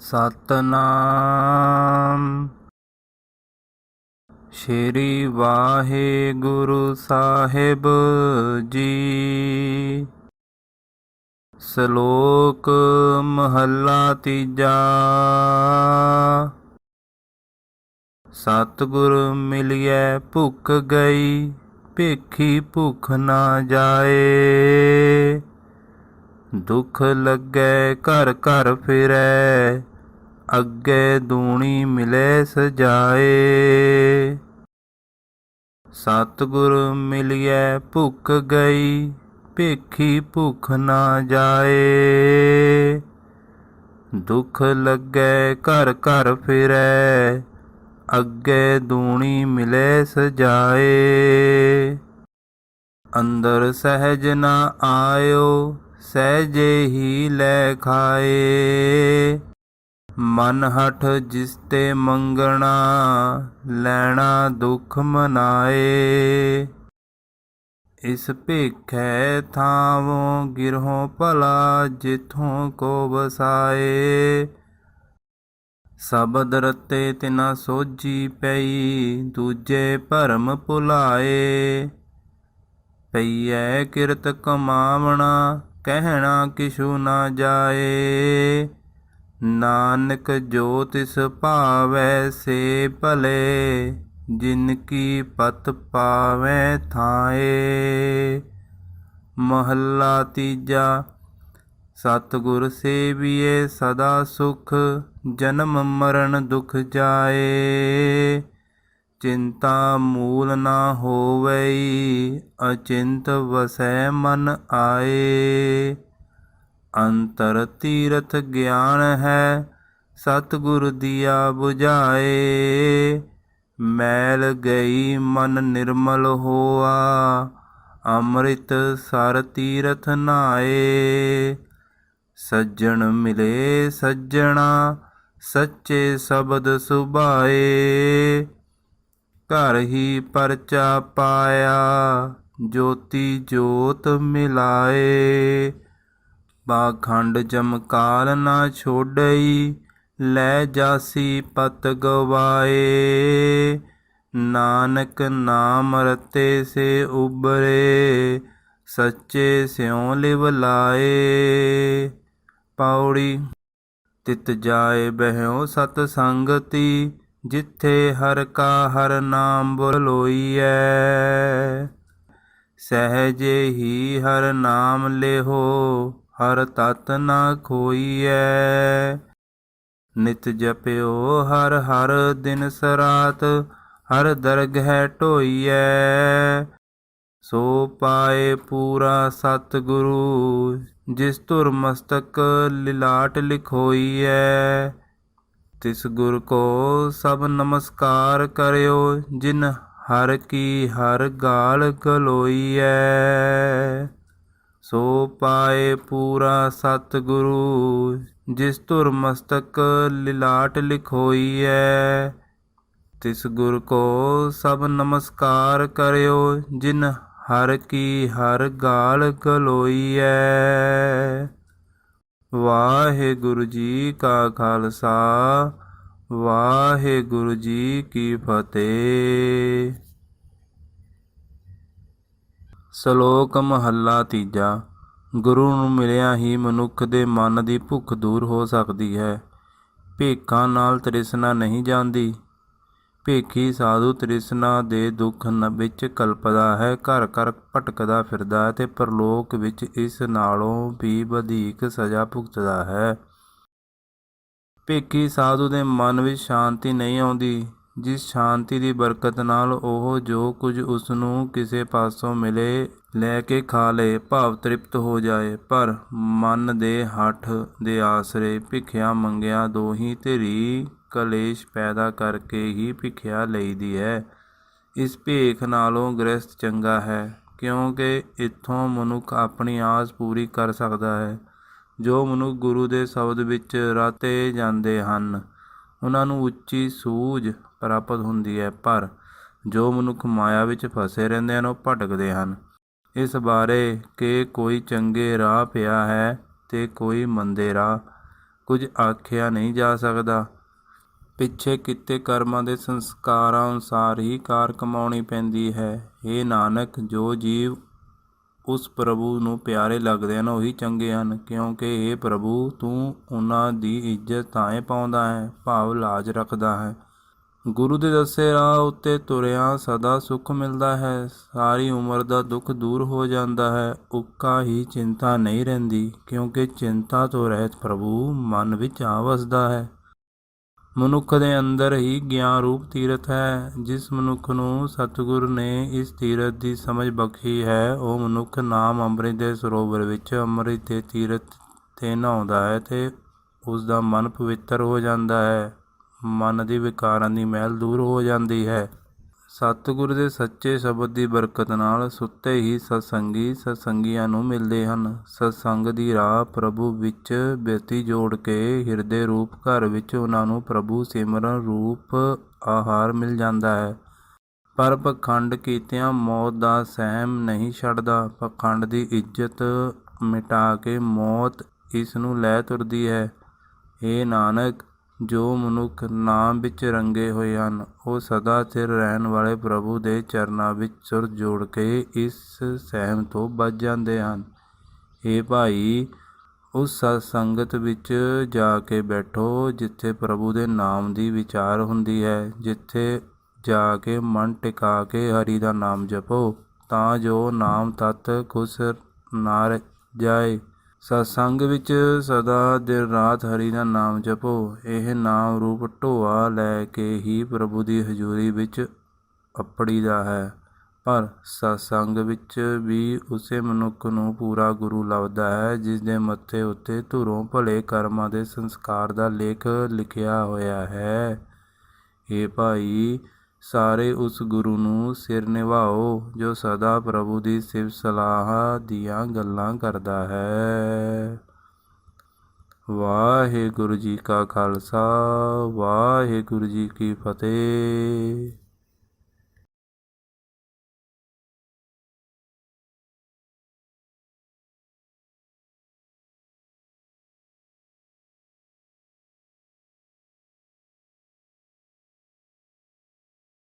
ਸਤਨਾਮ। ਸ਼੍ਰੀ ਵਾਹਿਗੁਰੂ ਸਾਹਿਬ ਜੀ। ਸ਼ਲੋਕ ਮਹੱਲਾ ਤੀਜਾ। ਸਤਿਗੁਰ ਮਿਲਿਐ ਭੁੱਖ ਗਈ, ਭੇਖੀ ਭੁੱਖ ਨਾ ਜਾਏ। ਦੁੱਖ ਲੱਗੈ ਘਰ ਘਰ ਫਿਰੈ, ਅੱਗੇ ਦੂਣੀ ਮਿਲੇ ਸਜਾਏ। ਸਤਿਗੁਰ ਮਿਲਿਐ ਭੁੱਖ ਗਈ, ਭੇਖੀ ਭੁੱਖ ਨਾ ਜਾਏ। ਦੁੱਖ ਲੱਗੈ ਘਰ ਘਰ ਫਿਰੈ, ਅੱਗੇ ਦੂਣੀ ਮਿਲੇ ਸਜਾਏ। ਅੰਦਰ ਸਹਿਜ ਨਾ ਆਇਓ ਸਹਿਜੇ ਹੀ ਲੈ ਖਾਏ। ਮਨ ਹਠ ਜਿਸ ਤੇ ਮੰਗਣਾ, ਲੈਣਾ ਦੁੱਖ ਮਨਾਏ। ਇਸ ਭੇਖੈ ਥਾਵੋਂ ਗਿਰਹੋਂ ਭਲਾ, ਜਿਥੋਂ ਕੋ ਵਸਾਏ। ਸਬਦ ਰਤੇ ਤਿਨਾ ਸੋਜੀ ਪਈ, ਦੂਜੇ ਭਰਮ ਭੁਲਾਏ। ਪਈਐ ਕਿਰਤ ਕਮਾਵਣਾ ਕਹਿਣਾ ਕਿਛੂ ਨਾ ਜਾਏ। ਨਾਨਕ ਜੋ ਤਿਸ ਭਾਵੈ ਸੇ ਭਲੇ ਜਿਨ ਕੀ ਪਤ ਪਾਵੈ ਥਾਏ। ਮਹੱਲਾ ਤੀਜਾ, ਸਤਿਗੁਰ ਸੇਵੀਏ ਸਦਾ ਸੁਖ, ਜਨਮ ਮਰਨ ਦੁਖ ਜਾਏ। ਚਿੰਤਾ ਮੂਲ ਨਾ ਹੋਵਈ, ਅਚਿੰਤ ਵਸੈ ਮਨ ਆਏ। ਅੰਤਰ ਤੀਰਥ ਗਿਆਨ ਹੈ, ਸਤਿਗੁਰ ਦੀਆ 부ਝਾਏ ਮੈਲ ਗਈ ਮਨ ਨਿਰਮਲ ਹੋਆ, ਅੰਮ੍ਰਿਤ ਸਰ ਤੀਰਥ ਨਾਏ। ਸੱਜਣ ਮਿਲੇ ਸੱਜਣਾ, ਸੱਚੇ ਸ਼ਬਦ ਸੁਭਾਏ। ਘਰ ਹੀ ਪਰਚਾ ਪਾਇਆ, ਜੋਤੀ ਜੋਤ ਮਿਲਾਏ। ਬਾਖੰਡ ਜਮਕਾਲ ਨਾ ਛੋੜਈ ਲੈ ਜਾਸੀ ਪਤ ਗਵਾਏ। ਨਾਨਕ ਨਾਮ ਰਤੇ ਸੇ ਉਬਰੇ, ਸੱਚੇ ਸਿਉ ਲਿਵ ਲਾਏ। ਪੌੜੀ ਤਿਤ ਜਾਏ ਬਹਿਓ ਸਤ ਸੰਗਤੀ ਜਿੱਥੇ ਹਰ ਕਾ ਹਰ ਨਾਮ ਬੋਲੋਈਐ। ਸਹਜੇ ਹੀ ਹਰ ਨਾਮ ਲਿਹੋ, ਹਰ ਤਤ ਨਾ ਖੋਈਐ। ਨਿਤ ਜਪਿਓ ਹਰ ਹਰ ਦਿਨ ਸਰਾਤ, ਹਰ ਦਰਗਹਿ ਢੋਈਐ। ਸੋ ਪਾਏ ਪੂਰਾ ਸਤਿਗੁਰੂ, ਜਿਸ ਧੁਰ ਮਸਤਕ ਲਿਲਾਟ ਲਿਖੋਈਐ। ਤਿਸ ਗੁਰ ਕੋ ਸਭ ਨਮਸਕਾਰ ਕਰਿਓ, ਜਿਨ ਹਰ ਕੀ ਹਰ ਗਾਲ ਗਲੋਈਐ ਸੋ ਪਾਏ ਪੂਰਾ ਸਤਿਗੁਰੂ, ਜਿਸ ਧੁਰ ਮਸਤਕ ਲਿਲਾਟ ਲਿਖੋਈਐ। ਤਿਸ ਗੁਰ ਕੋ ਸਭ ਨਮਸਕਾਰ ਕਰਿਓ, ਜਿਨ ਹਰ ਕੀ ਹਰ ਗਾਲ ਗਲੋਈਐ ਵਾਹਿਗੁਰੂ ਜੀ ਕਾ ਖਾਲਸਾ, ਵਾਹਿਗੁਰੂ ਜੀ ਕੀ ਫਤਿਹ। ਸ਼ਲੋਕ ਮਹੱਲਾ ਤੀਜਾ, ਗੁਰੂ ਨੂੰ ਮਿਲਿਆ ਹੀ ਮਨੁੱਖ ਦੇ ਮਨ ਦੀ ਭੁੱਖ ਦੂਰ ਹੋ ਸਕਦੀ ਹੈ। ਭੇਖਾਂ ਨਾਲ ਤ੍ਰਿਸ਼ਨਾ ਨਹੀਂ ਜਾਂਦੀ। ਭੇਖੀ ਸਾਧੂ ਤ੍ਰਿਸ਼ਨਾ ਦੇ ਦੁੱਖ ਨ ਵਿੱਚ ਕਲਪਦਾ ਹੈ, ਘਰ ਘਰ ਭਟਕਦਾ ਫਿਰਦਾ ਹੈ ਤੇ ਪਰਲੋਕ ਵਿੱਚ ਇਸ ਨਾਲੋਂ ਵੀ ਵਧੇਕ ਸਜ਼ਾ ਭੁਗਤਦਾ ਹੈ। ਭੇਖੀ ਸਾਧੂ ਦੇ ਮਨ ਵਿੱਚ ਸ਼ਾਂਤੀ ਨਹੀਂ ਆਉਂਦੀ, ਜਿਸ ਸ਼ਾਂਤੀ ਦੀ ਬਰਕਤ ਨਾਲ ਉਹ ਜੋ ਕੁਝ ਉਸ ਨੂੰ ਕਿਸੇ ਪਾਸੋਂ ਮਿਲੇ, ਲੈ ਕੇ ਖਾ ਲੇ, ਭਾਵ ਤ੍ਰਿਪਤ ਹੋ ਜਾਏ। ਪਰ ਮਨ ਦੇ ਹੱਠ ਦੇ ਆਸਰੇ ਭਿਖਿਆ ਮੰਗਿਆ ਦੋਹੀ ਧਿਰੀ ਕਲੇਸ਼ ਪੈਦਾ ਕਰਕੇ ਹੀ ਭਿਖਿਆ ਲਈਦੀ ਹੈ। ਇਸ ਭੇਖ ਨਾਲੋਂ ਗ੍ਰਸਤ ਚੰਗਾ ਹੈ, ਕਿਉਂਕਿ ਇੱਥੋਂ ਮਨੁੱਖ ਆਪਣੀ ਆਸ ਪੂਰੀ ਕਰ ਸਕਦਾ ਹੈ। ਜੋ ਮਨੁੱਖ ਗੁਰੂ ਦੇ ਸ਼ਬਦ ਵਿੱਚ ਰਾਤੇ ਜਾਂਦੇ ਹਨ, ਉਹਨਾਂ ਨੂੰ ਉੱਚੀ ਸੂਝ ਪ੍ਰਾਪਤ ਹੁੰਦੀ ਹੈ, ਪਰ ਜੋ ਮਨੁੱਖ ਮਾਇਆ ਵਿੱਚ ਫਸੇ ਰਹਿੰਦੇ ਹਨ, ਉਹ ਭਟਕਦੇ ਹਨ। ਇਸ ਬਾਰੇ ਕਿ ਕੋਈ ਚੰਗੇ ਰਾਹ ਪਿਆ ਹੈ ਤੇ ਕੋਈ ਮੰਦੇ ਰਾਹ, ਕੁਝ ਆਖਿਆ ਨਹੀਂ ਜਾ ਸਕਦਾ। ਪਿੱਛੇ ਕੀਤੇ ਕਰਮਾਂ ਦੇ ਸੰਸਕਾਰਾਂ ਅਨੁਸਾਰ ਹੀ ਕਾਰ ਕਮਾਉਣੀ ਪੈਂਦੀ ਹੈ। ਇਹ ਨਾਨਕ, ਜੋ ਜੀਵ ਉਸ ਪ੍ਰਭੂ ਨੂੰ ਪਿਆਰੇ ਲੱਗਦੇ ਹਨ, ਉਹੀ ਚੰਗੇ ਹਨ, ਕਿਉਂਕਿ ਇਹ ਪ੍ਰਭੂ, ਤੂੰ ਉਹਨਾਂ ਦੀ ਇੱਜ਼ਤ ਤਾਂ ਪਾਉਂਦਾ ਹੈ, ਭਾਵ ਲਾਜ ਰੱਖਦਾ ਹੈ। ਗੁਰੂ ਦੇ ਦੱਸੇ ਰਾਹ ਉੱਤੇ ਤੁਰਿਆ ਸਦਾ ਸੁੱਖ ਮਿਲਦਾ ਹੈ, ਸਾਰੀ ਉਮਰ ਦਾ ਦੁੱਖ ਦੂਰ ਹੋ ਜਾਂਦਾ ਹੈ, ਉੱਕਾ ਹੀ ਚਿੰਤਾ ਨਹੀਂ ਰਹਿੰਦੀ, ਕਿਉਂਕਿ ਚਿੰਤਾ ਤੋਂ ਰਹਿਤ ਪ੍ਰਭੂ ਮਨ ਵਿੱਚ ਆ ਵਸਦਾ ਹੈ। ਮਨੁੱਖ ਦੇ ਅੰਦਰ ਹੀ ਗਿਆਨ ਰੂਪ ਤੀਰਥ ਹੈ, ਜਿਸ ਮਨੁੱਖ ਨੂੰ ਸਤਿਗੁਰ ਨੇ ਇਸ ਤੀਰਥ ਦੀ ਸਮਝ ਬਖਸ਼ੀ ਹੈ, ਉਹ ਮਨੁੱਖ ਨਾਮ ਅੰਮ੍ਰਿਤ ਦੇ ਸਰੋਵਰ ਵਿੱਚ ਅੰਮ੍ਰਿਤ ਦੇ ਤੀਰਥ ਤੇ ਨਹਾਉਂਦਾ ਹੈ ਤੇ ਉਸ ਦਾ ਮਨ ਪਵਿੱਤਰ ਹੋ ਜਾਂਦਾ ਹੈ। ਮਨ ਦੀ ਵਿਕਾਰਾਂ ਦੀ ਮਹਿਲ ਦੂਰ ਹੋ ਜਾਂਦੀ ਹੈ। ਸਤਿਗੁਰ ਦੇ ਸੱਚੇ ਸ਼ਬਦ ਦੀ ਬਰਕਤ ਨਾਲ ਸੁੱਤੇ ਹੀ ਸਤਸੰਗੀ ਸਤਸੰਗੀਆਂ ਨੂੰ ਮਿਲਦੇ ਹਨ। ਸਤਸੰਗ ਦੀ ਰਾਹ ਪ੍ਰਭੂ ਵਿੱਚ ਬੇਤੀ ਜੋੜ ਕੇ ਹਿਰਦੇ ਰੂਪ ਘਰ ਵਿੱਚ ਉਹਨਾਂ ਨੂੰ ਪ੍ਰਭੂ ਸਿਮਰਨ ਰੂਪ ਆਹਾਰ ਮਿਲ ਜਾਂਦਾ ਹੈ। ਪਰ ਪਖੰਡ ਕੀਤਿਆਂ ਮੌਤ ਦਾ ਸਹਿਮ ਨਹੀਂ ਛੱਡਦਾ। ਪਖੰਡ ਦੀ ਇੱਜ਼ਤ ਮਿਟਾ ਕੇ ਮੌਤ ਇਸ ਨੂੰ ਲੈ ਤੁਰਦੀ ਹੈ। ਇਹ ਨਾਨਕ ਜੋ ਮਨੁੱਖ ਨਾਮ ਵਿੱਚ ਰੰਗੇ ਹੋਏ ਹਨ, ਉਹ ਸਦਾ ਸਥਿਰ ਰਹਿਣ ਵਾਲੇ ਪ੍ਰਭੂ ਦੇ ਚਰਨਾਂ ਵਿੱਚ ਸੁਰ ਜੋੜ ਕੇ ਇਸ ਸਹਿਮ ਤੋਂ ਬਚ ਜਾਂਦੇ ਹਨ। ਇਹ ਭਾਈ, ਉਸ ਸਤ ਸੰਗਤ ਵਿੱਚ ਜਾ ਕੇ ਬੈਠੋ, ਜਿੱਥੇ ਪ੍ਰਭੂ ਦੇ ਨਾਮ ਦੀ ਵਿਚਾਰ ਹੁੰਦੀ ਹੈ, ਜਿੱਥੇ ਜਾ ਕੇ ਮਨ ਟਿਕਾ ਕੇ ਹਰੀ ਦਾ ਨਾਮ ਜਪੋ, ਤਾਂ ਜੋ ਨਾਮ ਤਤ ਖੁਸ਼ ਨਾ ਰਹਿ ਜਾਏ। ਸਤਸੰਗ ਵਿੱਚ ਸਦਾ ਦਿਨ ਰਾਤ ਹਰੀ ਦਾ ਨਾਮ ਜਪੋ, ਇਹ ਨਾਮ ਰੂਪ ਢੋਆ ਲੈ ਕੇ ਹੀ ਪ੍ਰਭੂ ਦੀ ਹਜ਼ੂਰੀ ਵਿੱਚ ਅਪੜੀਦਾ ਹੈ। ਪਰ ਸਤਸੰਗ ਵਿੱਚ ਵੀ ਉਸੇ ਮਨੁੱਖ ਨੂੰ ਪੂਰਾ ਗੁਰੂ ਲੱਭਦਾ ਹੈ, ਜਿਸ ਦੇ ਮੱਥੇ ਉੱਤੇ ਧੁਰੋਂ ਭਲੇ ਕਰਮਾਂ ਦੇ ਸੰਸਕਾਰ ਦਾ ਲੇਖ ਲਿਖਿਆ ਹੋਇਆ ਹੈ। ਇਹ ਭਾਈ ਸਾਰੇ ਉਸ ਗੁਰੂ ਨੂੰ ਸਿਰ ਨਿਭਾਓ, ਜੋ ਸਦਾ ਪ੍ਰਭੂ ਦੀ ਸਿਫਤ ਸਲਾਹ ਦੀਆਂ ਗੱਲਾਂ ਕਰਦਾ ਹੈ। ਵਾਹਿਗੁਰੂ ਜੀ ਕਾ ਖਾਲਸਾ, ਵਾਹਿਗੁਰੂ ਜੀ ਕੀ ਫਤਿਹ।